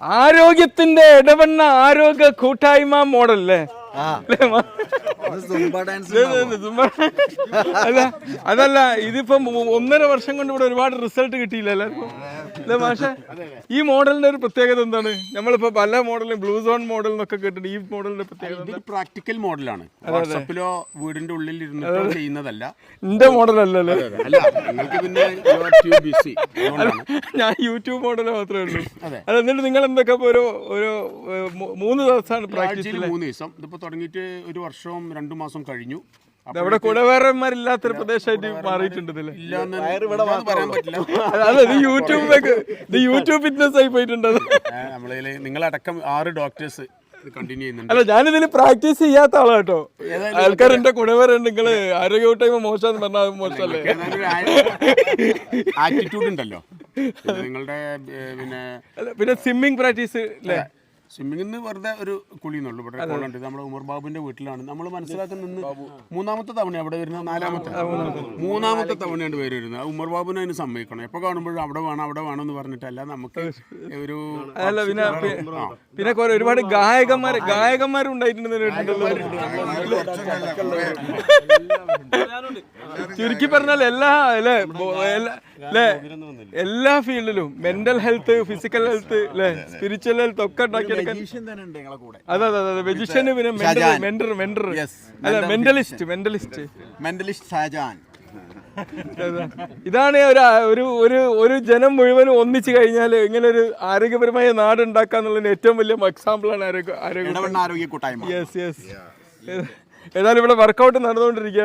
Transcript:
ആരോഗ്യത്തിന്റെ ഇടവണ്ണ ആരോഗ്യ കൂട്ടായ്മ മോഡൽ അല്ലേ അല്ലേ മാ? ഇത് ഇത് ഇത് അല്ല അതല്ല ഇതിപ്പം ഒന്നര വർഷം കൊണ്ട് ഇവിടെ ഒരുപാട് റിസൾട്ട് കിട്ടിയില്ല എല്ലാവർക്കും അല്ലേ മാഷെ? ഈ മോഡലിന്റെ ഒരു പ്രത്യേകത എന്താണ്? നമ്മളിപ്പോ പല മോഡലും ബ്ലൂ സോൺ മോഡൽ എന്നൊക്കെ കേട്ടിട്ട് ഈ മോഡലിന്റെ പ്രത്യേകത പ്രാക്ടിക്കൽ മോഡലാണ്. വാട്സപ്പിലോ വീടിന്റെ ഉള്ളിൽ ഇരുന്നിട്ടോ ചെയ്യുന്നതല്ല. എന്റെ മോഡൽ അല്ലല്ലേ അല്ല നിങ്ങൾക്ക് പിന്നെ ബിസി ഞാൻ യൂട്യൂബ് മോഡൽ മാത്രമേ ഉള്ളൂ. അല്ല എന്നിട്ട് നിങ്ങൾ എന്തൊക്കെ ഒരു ഒരു മൂന്ന് ദിവസമാണ് പ്രാക്ടീസ് മൂന്ന് ദിവസം. ഇതിപ്പോ തുടങ്ങിയിട്ട് ഒരു വർഷവും രണ്ടു മാസം കഴിഞ്ഞു. അവിടെ കുടവേറന്മാരില്ലാത്തൊരു പ്രദേശമായിട്ട് മാറിയിട്ടുണ്ട് യൂട്യൂബിലേക്ക് ഇത് യൂട്യൂബ് ഫിറ്റ്നസ് ആയി പോയിട്ടുണ്ട് നിങ്ങളടക്കം ആറ് ഡോക്ടേഴ്സ് കണ്ടിന്യൂ ചെയ്യുന്നുണ്ട്. അല്ല ഞാനിതിൽ പ്രാക്ടീസ് ചെയ്യാത്ത ആളാ കേട്ടോ. ആൾക്കാർ എന്റെ കുടവേറുണ്ട് നിങ്ങൾ ആരോഗ്യ കൂട്ടായ്മ മോശം പറഞ്ഞാൽ മോശമല്ലേ? ആറ്റിറ്റ്യൂഡ് ഉണ്ടല്ലോ. നിങ്ങളുടെ പിന്നെ പിന്നെ സ്വിമ്മിങ് പ്രാക്ടീസ് അല്ലേ സ്വിമ്മിങ്ങിന് വെറുതെ ഒരു കുളി എന്നുള്ളൂ ഇവിടെ കുളമുണ്ട് നമ്മുടെ ഉമർ ബാബുവിന്റെ വീട്ടിലാണ്. നമ്മൾ മനസ്സിലാക്കുന്ന നിന്ന് മൂന്നാമത്തെ തവണ അവിടെ വരുന്നത്? നാലാമത്തെ. മൂന്നാമത്തെ തവണയാണ് പേര് വരുന്നത്. ആ ഉമർ ബാബുവിനെ അതിന് സമ്മതിക്കണം. എപ്പോൾ കാണുമ്പോഴും അവിടെ വേണം അവിടെ വേണം എന്ന് പറഞ്ഞിട്ടല്ല നമുക്ക് ഒരു അല്ല പിന്നെ ഒരുപാട് ഗായകന്മാർ ഗായകന്മാരുണ്ടായിട്ടുണ്ട് ചുരുക്കി പറഞ്ഞാൽ എല്ലാ അല്ലേ എല്ലാ- ഫീൽഡിലും മെന്റൽ ഹെൽത്ത് ഫിസിക്കൽ ഹെൽത്ത് അല്ലേ സ്പിരിച്വൽ ഹെൽത്ത് ഒക്കെ ഉണ്ടാക്കിയെടുക്കാൻ അതെ അതെ അതെ വെജിഷ്യന് പിന്നെ മെന്റർ മെന്റർ അല്ല മെന്റലിസ്റ്റ് മെന്റലിസ്റ്റ് മെന്റലിസ്റ്റ് ഷാജാൻ ഇതാണ് ഒരു ഒരു ഒരു ഒരു ജനം മുഴുവനും ഒന്നിച്ചു കഴിഞ്ഞാൽ ഇങ്ങനെ ഒരു ആരോഗ്യപരമായ നാട് ഉണ്ടാക്കാന്നുള്ളതിന് ഏറ്റവും വലിയ എക്സാമ്പിൾ ആണ് ആരോഗ്യ ആരോഗ്യ കൂട്ടായ്മ. യെസ് യെസ് ഏതായാലും ഇവിടെ വർക്കൗട്ട് നടന്നുകൊണ്ടിരിക്കുകയാണ്.